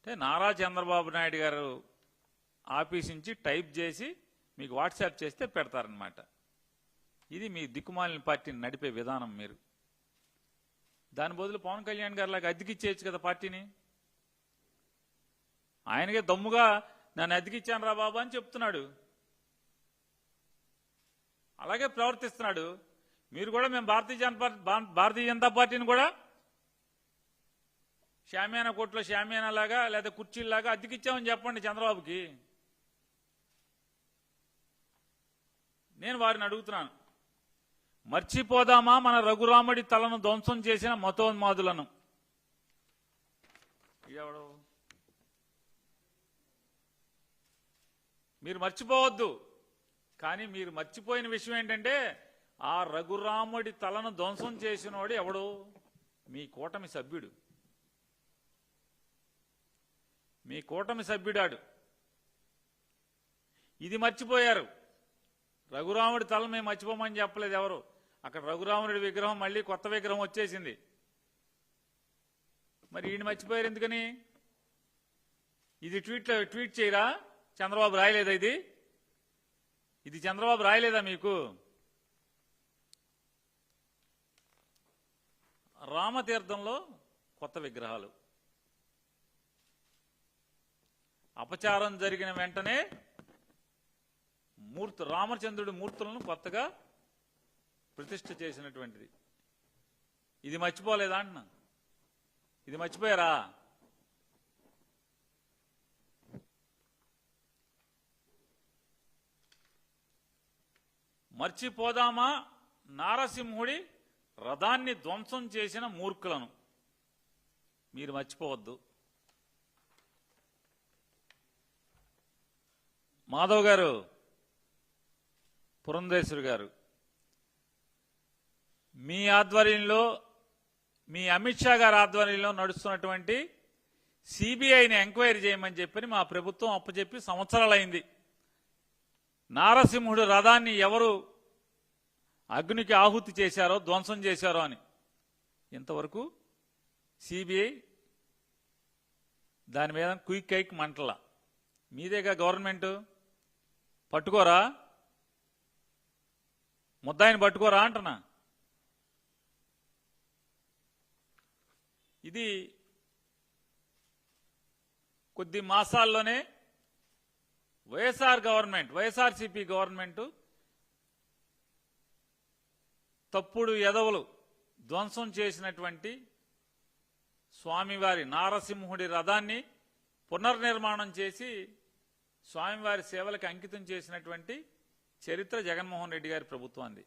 అంటే నారా చంద్రబాబు నాయుడు గారు ఆఫీస్ నుంచి టైప్ చేసి మీకు వాట్సాప్ చేస్తే పెడతారనమాట ఇది మీ దిక్కుమాలిన పార్టీని నడిపే విధానం మీరు. దాని బదులు పవన్ కళ్యాణ్ గారు లాగా అద్దెకిచ్చేయచ్చు కదా పార్టీని. ఆయనకే దమ్ముగా నన్ను అద్దెకిచ్చాను రా బాబు అని చెప్తున్నాడు. అలాగే ప్రవర్తిస్తున్నాడు. మీరు కూడా మేము భారతీయ జనతా పార్టీ భా- భారతీయ జనతా పార్టీని కూడా షామియానా కోట్లో షామియానా లాగా లేదా కుర్చీలాగా అద్దెకిచ్చామని చెప్పండి చంద్రబాబుకి. నేను వారిని అడుగుతున్నాను మర్చిపోదామా మన రఘురాముడి తలను ధ్వంసం చేసిన మతోన్మాదులను? ఎవడు మీరు మర్చిపోవద్దు కానీ మీరు మర్చిపోయిన విషయం ఏంటంటే ఆ రఘురాముడి తలను ధ్వంసం చేసినోడు ఎవడు? మీ కూటమి సభ్యుడు. మీ కూటమి సభ్యుడాడు. ఇది మర్చిపోయారు. రఘురాముడి తల మేము మర్చిపోమని చెప్పలేదు ఎవరు. అక్కడ రఘురాముడి విగ్రహం మళ్ళీ కొత్త విగ్రహం వచ్చేసింది. మరి ఈయన మర్చిపోయారు ఎందుకని? ఇది ట్వీట్లో ట్వీట్ చేయరా? చంద్రబాబు రాయలేదా ఇది? ఇది చంద్రబాబు రాయలేదా మీకు? రామతీర్థంలో కొత్త విగ్రహాలు. అపచారం జరిగిన వెంటనే మూర్తి రామచంద్రుడి మూర్తులను కొత్తగా ప్రతిష్ఠ చేసినటువంటిది. ఇది మర్చిపోలేదా అంటున్నా? ఇది మర్చిపోయారా? మర్చిపోదామా? నారసింహుడి రథాన్ని ధ్వంసం చేసిన మూర్ఖులను. మీరు మర్చిపోవద్దు. మాధవ్ గారు పురంధేశ్వరి గారు మీ ఆధ్వర్యంలో మీ అమిత్ షా గారి ఆధ్వర్యంలో నడుస్తున్నటువంటి సిబిఐని ఎంక్వైరీ చేయమని చెప్పని మా ప్రభుత్వం అప్పచెప్పి సంవత్సరాలైంది. నారసింహుడు రథాన్ని ఎవరు అగ్నికి ఆహుతి చేశారో ధ్వంసం చేశారో అని. ఇంతవరకు సిబిఐ దాని మీద క్విక్ కైక్ మంటల. మీదేగా గవర్నమెంటు? పట్టుకోరా? ముద్దాయిని పట్టుకోరా అంటున్నా. ఇది కొద్ది మాసాల్లోనే వైఎస్ఆర్ గవర్నమెంట్ వైఎస్ఆర్సీపీ గవర్నమెంట్ తప్పుడు ఎదవలు ధ్వంసం చేసినటువంటి స్వామివారి నారసింహుడి రథాన్ని పునర్నిర్మాణం చేసి స్వామివారి సేవలకు అంకితం చేసినటువంటి చరిత్ర జగన్మోహన్ రెడ్డి గారి ప్రభుత్వాన్ని